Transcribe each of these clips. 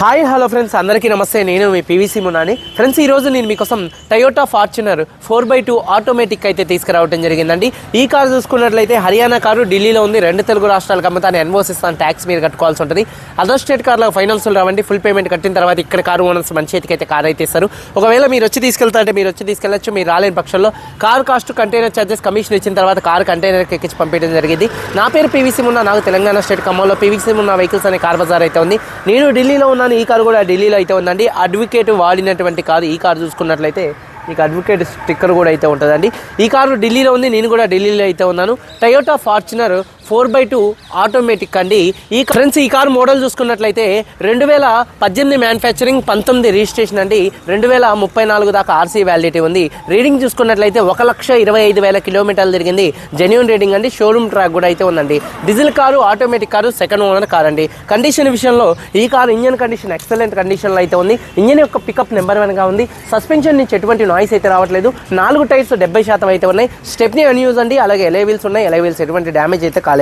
Hi hello friends. అందరికీ నమస్తే. నేను మీ పీవీసీ మునాని. ఫ్రెండ్స్ ఈ రోజు నేను మీకోసం Toyota Fortuner four by two automatic అయితే తీసుకురావడం జరిగిందండి. ఈ కారు చూసుకున్నట్లయితే హర్యానా కారు ఢిల్లీలో ఉంది. రెండు తెలుగు రాష్ట్రాలకు అమ్మతాన్ని ఎన్ఓస్ ఇస్తాను. ట్యాక్స్ మీరు కట్టుకోవాల్సి ఉంటుంది. అదర్ స్టేట్ కార్లో ఫైనాన్స్ రావండి. ఫుల్ పేమెంట్ కట్టిన తర్వాత ఇక్కడ కారు ఓనర్స్ మన చేతికి అయితే కార్ అయితే ఇస్తారు. ఒకవేళ మీరు వచ్చి తీసుకెళ్తారంటే మీరు వచ్చి తీసుకెళ్ళచ్చు. మీరు రాలేని పక్షంలో car cost container charges commission ఇచ్చిన తర్వాత కార్ కంటైనర్కి ఎక్కించి పంపించడం జరిగింది. నా పేరు పీవీసీ మున్నా. నాకు తెలంగాణ స్టేట్ ఖమ్మంలో పీవీసీ మున్నా వెహికల్స్ అనే కార్ బజార్ అయితే ఉంది. నేను ఢిల్లీలో ఉన్నాను. ఈ కారు కూడా ఢిల్లీలో అయితే ఉందండి. అడ్వకేట్ వాడినటువంటి కారు ఈ కారు చూసుకున్నట్లయితే మీకు అడ్వకేట్ స్టిక్కర్ కూడా అయితే ఉంటుందండి. ఈ కారు ఢిల్లీలో ఉంది నేను కూడా ఢిల్లీలో అయితే ఉన్నాను. Toyota Fortuner four by two automatic అండి. ఈ ఫ్రెండ్స్ ఈ కారు మోడల్ చూసుకున్నట్లయితే రెండు వేల పద్దెనిమిది మ్యానుఫ్యాక్చరింగ్ పంతొమ్మిది రిజిస్ట్రేషన్ అండి. రెండు వేల ముప్పై నాలుగు దాకా ఆర్సీ వ్యాలిడిటీ ఉంది. రీడింగ్ చూసుకున్నట్లయితే ఒక లక్ష ఇరవై ఐదు వేల కిలోమీటర్లు తిరిగింది. జెన్యున్ రీడింగ్ అండి. షోరూమ్ ట్రాక్ కూడా అయితే ఉందండి. Diesel car automatic car second owner car అండి. కండిషన్ విషయంలో ఈ కారు ఇంజన్ కండిషన్ ఎక్సలెంట్ కండిషన్లో అయితే ఉంది. ఇంజన్ యొక్క పికప్ నెంబర్ వన్గా ఉంది. సస్పెన్షన్ నుంచి ఎటువంటి నాయిస్ అయితే రావట్లేదు. నాలుగు టైర్స్ డెబ్బై శాతం అయితే ఉన్నాయి. స్టెప్ని అన్యూజ్ అండి. అలాగే ఎలై వీల్స్ ఉన్నాయి. ఎలై వీల్స్ ఎటువంటి డ్యామేజ్ అయితే కాలేదు.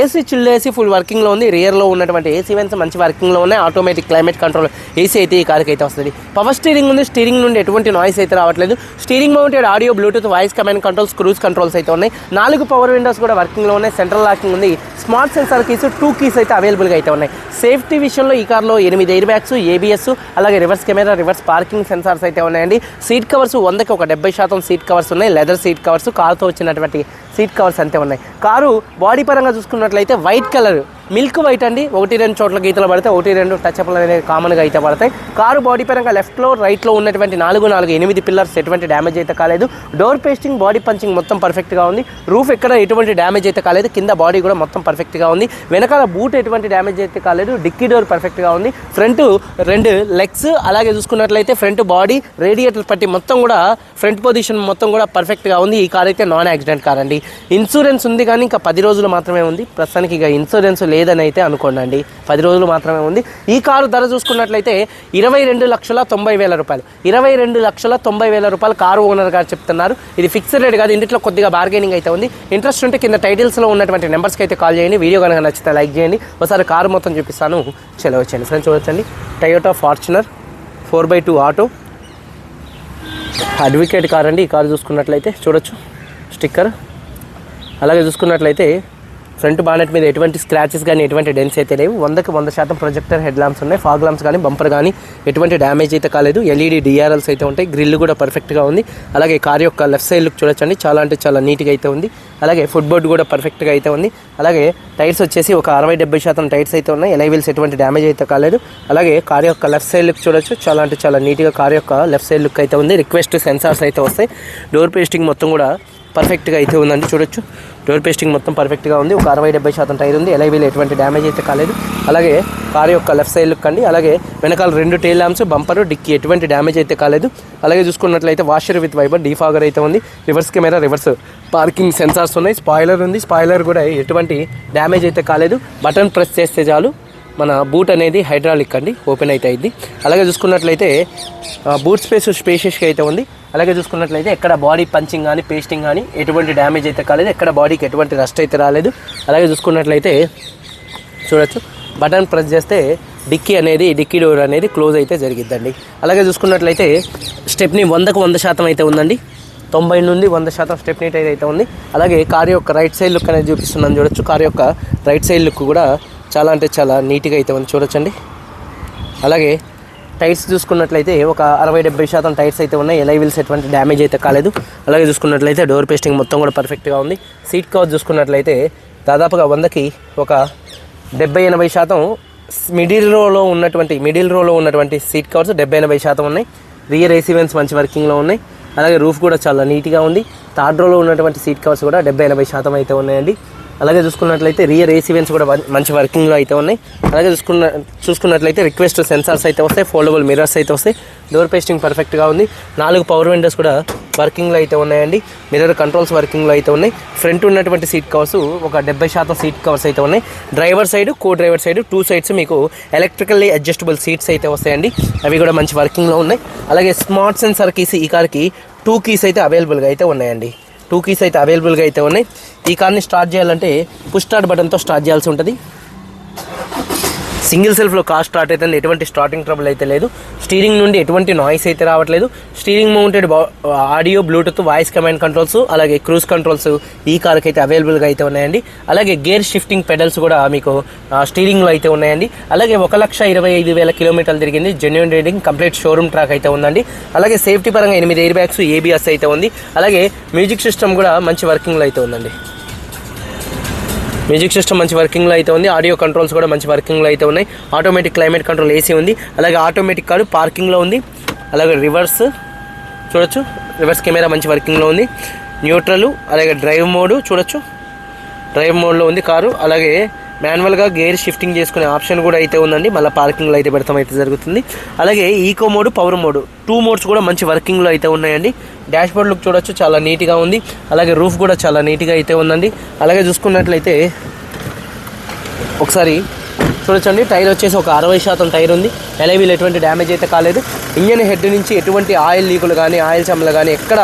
ఏసీ చిల్డ్ ఏసీ ఫుల్ వర్కింగ్లో ఉంది. రియర్లో ఉన్నటువంటి ఏసీ వెన్స్ మంచి వర్కింగ్లో ఉన్నాయి. ఆటోమేటిక్ క్లైమేట్ కంట్రోల్ ఏసీ అయితే ఈ కార్కి అయితే వస్తుంది. పవర్ స్టీరింగ్ ఉంది. స్టీరింగ్ నుండి ఎటువంటి నాయిస్ అయితే రావట్లేదు. Steering mounted audio bluetooth voice command controls cruise controls అయితే ఉన్నాయి. నాలుగు పవర్ విండోస్ కూడా వర్కింగ్లో ఉన్నాయి. సెంట్రల్ లాకింగ్ ఉంది. Smart sensor keys two keys అయితే అవైలబుల్గా అయితే ఉన్నాయి. సేఫ్టీ విషయంలో ఈ కార్లో ఎనిమిది ఎయిర్ బ్యాగ్స్ ఏబిఎస్ అలాగే reverse camera reverse parking sensors అయితే ఉన్నాయండి. సీట్ కవర్స్ వందకి ఒక డెబ్బై శాతం సీట్ కవర్స్ ఉన్నాయి. లెదర్ సీట్ కవర్స్ కార్తో వచ్చినటువంటి సీట్ కవర్స్ అంతే ఉన్నాయి. కారు బాడీ పరంగా చూసుకున్నట్లయితే వైట్ కలర్. మిల్క్ వైట్ అండి. ఒకటి రెండు చోట్ల గీతలు పడతాయి ఒకటి రెండు టచ్ అప్లు అనేవి కామన్గా అయితే పడతాయి. కారు బాడీ పరంగా లెఫ్ట్లో రైట్లో ఉన్నటువంటి నాలుగు నాలుగు ఎనిమిది పిల్లర్స్ ఎటువంటి డ్యామేజ్ అయితే కాలేదు. డోర్ పేస్టింగ్ బాడీ పంచింగ్ మొత్తం పర్ఫెక్ట్గా ఉంది. రూఫ్ ఎక్కడ ఎటువంటి డ్యామేజ్ అయితే కాలేదు. కింద బాడీ కూడా మొత్తం పర్ఫెక్ట్గా ఉంది. వెనకాల బూట్ ఎటువంటి డ్యామేజ్ అయితే కాలేదు. డిక్కీ డోర్ పర్ఫెక్ట్గా ఉంది. ఫ్రంట్ రెండు లెగ్స్ అలాగే చూసుకున్నట్లయితే ఫ్రంట్ బాడీ రేడియేటర్ పట్టి మొత్తం కూడా ఫ్రంట్ పొజిషన్ మొత్తం కూడా పర్ఫెక్ట్గా ఉంది. ఈ కార్ అయితే నాన్ యాక్సిడెంట్ కార్ అండి. ఇన్సూరెన్స్ ఉంది కానీ ఇంకా పది రోజులు మాత్రమే ఉంది. ప్రస్తుతానికి ఇక ఇన్సూరెన్స్ లేదని అయితే అనుకోండి పది రోజులు మాత్రమే ఉంది. ఈ కారు ధర చూసుకున్నట్లయితే ఇరవై రెండు లక్షల తొంభై వేల రూపాయలు. ఇరవై రెండు లక్షల తొంభై వేల రూపాయలు కారు ఓనర్ గారు చెప్తున్నారు. ఇది ఫిక్స్డ్ రేట్ కాదు. ఇంట్లో కొద్దిగా బార్గెనింగ్ అయితే ఉంది. ఇంట్రెస్ట్ ఉంటే కింద టైటిల్స్లో ఉన్నటువంటి నెంబర్స్కి అయితే కాల్ చేయండి. వీడియో కనుక నచ్చితే లైక్ చేయండి. ఒకసారి కారు మొత్తం చూపిస్తాను. చెలవచ్చండి ఫ్రెండ్స్ చూడొచ్చండి. Toyota Fortuner four by two auto advocate car అండి ఈ కారు చూసుకున్నట్లయితే చూడొచ్చు. స్టిక్కర్ అలాగే చూసుకున్నట్లయితే ఫ్రంట్ బానెట్ మీద ఎటువంటి స్క్రాచెస్ కానీ ఎటువంటి డెన్స్ అయితే లేవు. వందకి వంద శాతం ప్రొజెక్టర్ హెడ్ ల్యాంప్స్ ఉన్నాయి. ఫాగ్ ల్యాంప్స్ కానీ బంపర్ కానీ ఎటువంటి డ్యామేజ్ అయితే కాలేదు. ఎల్ఈడి డిఆర్ఎల్స్ అయితే ఉంటాయి. గ్రిల్ కూడా పర్ఫెక్ట్గా ఉంది. అలాగే కార్ యొక్క లెఫ్ట్ సైడ్ లుక్ చూడొచ్చండి. చాలా అంటే చాలా నీట్గా అయితే ఉంది. అలాగే ఫుట్ బోర్డ్ కూడా పర్ఫెక్ట్గా అయితే ఉంది. అలాగే టైర్స్ వచ్చేసి ఒక అరవై డెబ్బై శాతం టైర్స్ అయితే ఉన్నాయి. ఎలైవిల్స్ ఎటువంటి డ్యామేజ్ అయితే కాలేదు. అలాగే కార్ యొక్క లెఫ్ట్ సైడ్ లుక్ చూడొచ్చు. చాలా అంటే చాలా నీట్గా కార్ యొక్క లెఫ్ట్ సైడ్ లుక్ అయితే ఉంది. రిక్వెస్ట్ సెన్సార్స్ అయితే వస్తాయి. డోర్ పేస్టింగ్ మొత్తం కూడా పర్ఫెక్ట్గా అయితే ఉందండి. చూడొచ్చు. డోర్ పేస్టింగ్ మొత్తం పర్ఫెక్ట్గా ఉంది. ఒక అరవై డెబ్బై శాతం టైర్ ఉంది. ఎలైవిల్ ఎటువంటి డ్యామేజ్ అయితే కాలేదు. అలాగే కార్ యొక్క లెఫ్ట్ సైడ్ లుక్ అండి. అలాగే వెనకాల రెండు టైల్ ల్యాంప్స్ బంపర్ డిక్కి ఎటువంటి డ్యామేజ్ అయితే కాలేదు. అలాగే చూసుకున్నట్లయితే వాషర్ విత్ వైబర్ డీఫాగర్ అయితే ఉంది. Reverse camera reverse parking sensor sensors ఉన్నాయి స్పాయిలర్ ఉంది. స్పాయిలర్ కూడా ఎటువంటి డ్యామేజ్ అయితే కాలేదు. బటన్ ప్రెస్ చేస్తే చాలు. మన బూట్ అనేది హైడ్రాలిక్ అండి. ఓపెన్ అయితే అయింది. అలాగే చూసుకున్నట్లయితే బూట్ స్పేస్ స్పేషియస్గా అయితే ఉంది. అలాగే చూసుకున్నట్లయితే ఎక్కడ బాడీ పంచింగ్ కానీ పేస్టింగ్ కానీ ఎటువంటి డ్యామేజ్ అయితే కాలేదు. ఎక్కడ బాడీకి ఎటువంటి రస్ట్ అయితే రాలేదు. అలాగే చూసుకున్నట్లయితే చూడొచ్చు. బటన్ ప్రెస్ చేస్తే డిక్కీ అనేది డిక్కీ డోర్ అనేది క్లోజ్ అయితే జరిగిద్దండి. అలాగే చూసుకున్నట్లయితే స్టెప్ని వందకు వంద శాతం అయితే ఉందండి. తొంభై నుండి వంద శాతం స్టెప్ టైర్ అయితే ఉంది. అలాగే కార్ యొక్క రైట్ సైడ్ లుక్ అనేది చూపిస్తున్నాను చూడొచ్చు. కార్ యొక్క రైట్ సైడ్ లుక్ కూడా చాలా అంటే చాలా నీట్గా అయితే ఉంది. చూడొచ్చండి. అలాగే టైర్స్ చూసుకున్నట్లయితే ఒక అరవై డెబ్బై శాతం టైర్స్ అయితే ఉన్నాయి. ఎలై వీల్స్ ఎటువంటి డ్యామేజ్ అయితే కాలేదు. అలాగే చూసుకున్నట్లయితే డోర్ పేస్టింగ్ మొత్తం కూడా పర్ఫెక్ట్గా ఉంది. సీట్ కవర్ చూసుకున్నట్లయితే దాదాపుగా వందకి ఒక డెబ్బై ఎనభై శాతం మిడిల్ రోలో ఉన్నటువంటి మిడిల్ రోలో ఉన్నటువంటి సీట్ కవర్స్ డెబ్బై ఎనభై శాతం ఉన్నాయి. రియర్ ఏసీ వెన్స్ మంచి వర్కింగ్లో ఉన్నాయి. అలాగే రూఫ్ కూడా చాలా నీట్గా ఉంది. థర్డ్ రోలో ఉన్నటువంటి సీట్ కవర్స్ కూడా డెబ్బై ఎనభై శాతం అయితే ఉన్నాయండి. అలాగే చూసుకున్నట్లయితే రియర్ ఏసీ వెన్స్ కూడా మంచి వర్కింగ్లో అయితే ఉన్నాయి. అలాగే చూసుకున్న చూసుకున్నట్లయితే రిక్వెస్ట్ సెన్సార్స్ అయితే వస్తాయి ఫోల్డబుల్ మిరర్స్ అయితే వస్తాయి. డోర్ పేస్టింగ్ పర్ఫెక్ట్గా ఉంది. నాలుగు పవర్ విండోస్ కూడా వర్కింగ్లో అయితే ఉన్నాయండి. మిర్రర్ కంట్రోల్స్ వర్కింగ్లో అయితే ఉన్నాయి. ఫ్రంట్ ఉన్నటువంటి సీట్ కవర్స్ ఒక డెబ్బై శాతం సీట్ కవర్స్ అయితే ఉన్నాయి. Driver side co driver side two sides మీకు ఎలక్ట్రికల్లీ అడ్జస్టబుల్ సీట్స్ అయితే వస్తాయండి. అవి కూడా మంచి వర్కింగ్లో ఉన్నాయి. అలాగే స్మార్ట్ సెన్సార్ కీస్ ఈ కార్కి టూ కీస్ అయితే అవైలబుల్గా అయితే ఉన్నాయండి. టూ కీస్ అయితే అవైలబుల్గా అయితే ఉన్నాయి. ఈ కార్ని స్టార్ట్ చేయాలంటే పుష్ స్టార్ట్ బటన్తో స్టార్ట్ చేయాల్సి ఉంటుంది. సింగిల్ సెల్ఫ్లో కార్ స్టార్ట్ అయితే ఎటువంటి స్టార్టింగ్ ట్రబుల్ అయితే లేదు. స్టీరింగ్ నుండి ఎటువంటి నాయిస్ అయితే రావట్లేదు. Steering mounted audio bluetooth voice command controls అలాగే క్రూజ్ కంట్రోల్స్ ఈ కార్కి అయితే అవైలబుల్గా అయితే ఉన్నాయండి. అలాగే గేర్ షిఫ్టింగ్ పెడల్స్ కూడా మీకు స్టీరింగ్లో అయితే ఉన్నాయండి. అలాగే ఒక లక్ష ఇరవై ఐదు వేల కిలోమీటర్లు తిరిగింది. Genuine rating complete showroom track అయితే ఉందండి. అలాగే సేఫ్టీ పరంగా ఎనిమిది ఎయిర్ బ్యాగ్స్ ఏబిఎస్ అయితే ఉంది. అలాగే మ్యూజిక్ సిస్టమ్ కూడా మంచి వర్కింగ్లో అయితే ఉందండి. మ్యూజిక్ సిస్టమ్ మంచి వర్కింగ్లో అయితే ఉంది. ఆడియో కంట్రోల్స్ కూడా మంచి వర్కింగ్లో అయితే ఉన్నాయి. ఆటోమేటిక్ క్లైమేట్ కంట్రోల్ ఏసీ ఉంది. అలాగే ఆటోమేటిక్ కారు పార్కింగ్లో ఉంది. అలాగే రివర్స్ చూడొచ్చు. రివర్స్ కెమెరా మంచి వర్కింగ్లో ఉంది. న్యూట్రల్ అలాగే డ్రైవ్ మోడ్ చూడొచ్చు. డ్రైవ్ మోడ్లో ఉంది కారు. అలాగే మాన్యువల్గా గేర్ షిఫ్టింగ్ చేసుకునే ఆప్షన్ కూడా అయితే ఉందండి. మళ్ళీ పార్కింగ్లో అయితే పెడతాం అయితే జరుగుతుంది. అలాగే eco mode power mode two modes కూడా మంచి వర్కింగ్లో అయితే ఉన్నాయండి. డాష్ బోర్డ్ లుక్ చూడొచ్చు చాలా నీట్గా ఉంది. అలాగే రూఫ్ కూడా చాలా నీట్గా అయితే ఉందండి. అలాగే చూసుకున్నట్లయితే ఒకసారి చూడొచ్చండి. టైర్ వచ్చేసి ఒక అరవై శాతం టైర్ ఉంది. ఎలవీలు ఎటువంటి డ్యామేజ్ అయితే కాలేదు. ఇంజన్ హెడ్ నుంచి ఎటువంటి ఆయిల్ లీకులు కానీ ఆయిల్ చెమ్మలు కానీ ఎక్కడ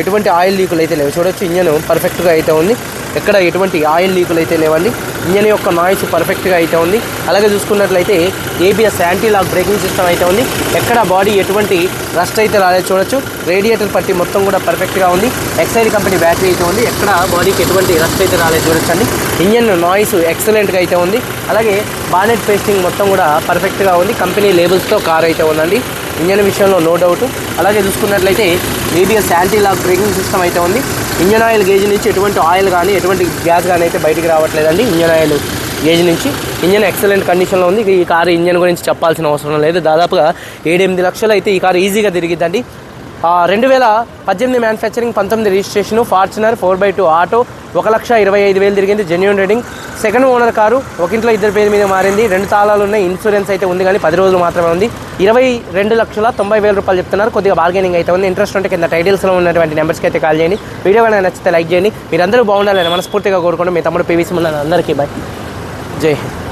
ఎటువంటి ఆయిల్ లీకులు అయితే లేవు. చూడొచ్చు ఇంజన్ పర్ఫెక్ట్గా అయితే ఉంది. ఎక్కడ ఎటువంటి ఆయిల్ లీకులు అయితే లేవండి. ఇంజన్ యొక్క నాయిస్ పర్ఫెక్ట్గా అయితే ఉంది. అలాగే చూసుకున్నట్లయితే ABS anti lock braking system అయితే ఉంది. ఎక్కడ బాడీ ఎటువంటి రస్ట్ అయితే రాలేదు చూడొచ్చు. రేడియేటర్ పట్టి మొత్తం కూడా పర్ఫెక్ట్గా ఉంది. ఎక్సైడ్ కంపెనీ బ్యాటరీ అయితే ఉంది. ఎక్కడ బాడీకి ఎటువంటి రస్ట్ అయితే రాలేదు చూడొచ్చండి ఇంజన్ నాయిస్ ఎక్సలెంట్గా అయితే ఉంది. అలాగే బానెట్ పేస్టింగ్ మొత్తం కూడా పర్ఫెక్ట్గా ఉంది. కంపెనీ లేబుల్స్తో కార్ అయితే ఉందండి. ఇంజన్ విషయంలో నో డౌట్ అలాగే చూసుకున్నట్లయితే ABS anti lock braking system అయితే ఉంది. ఇంజన్ ఆయిల్ గేజ్ నుంచి ఎటువంటి ఆయిల్ కానీ ఎటువంటి గ్యాస్ కానీ అయితే బయటికి రావట్లేదండి ఇంజన్ ఆయిల్ గేజ్ నుంచి. ఇంజన్ ఎక్సలెంట్ కండిషన్లో ఉంది. ఈ కారు ఇంజన్ గురించి చెప్పాల్సిన అవసరం లేదు. దాదాపుగా ఏడెనిమిది లక్షలు అయితే ఈ కారు ఈజీగా తిరిగిద్దండి. రెండు వేల పద్దెనిమిది మ్యానుఫ్యాక్చరింగ్ పంతొమ్మిది registration Fortuner four by two auto ఒక లక్ష ఇరవై ఐదు వేలు తిరిగింది genuine rating second owner car ఒక ఇంట్లో ఇద్దరు పేరు మీద మారింది రెండు తాళాలు ఉన్నాయి ఇన్సూరెన్స్ అయితే ఉంది కానీ పది రోజులు మాత్రమే ఉంది. ఇరవై రెండు లక్షల తొంభై వేల రూపాయలు చెప్తున్నారు కొద్దిగా బార్గెనింగ్ అయితే ఉంది. ఇంట్రెస్ట్ ఉంటే కింద టైటిల్స్లో ఉన్నటువంటి నెంబర్స్కి అయితే కాల్ చేయండి. వీడియో కానీ నచ్చితే లైక్ చేయండి. మీరందరూ బాగుండాలని మనస్ఫూర్తిగా కోరుకోండి మీ తమ్ముడు పీవీసీ ఉన్న అందరికీ బాయ్ జై హింద్.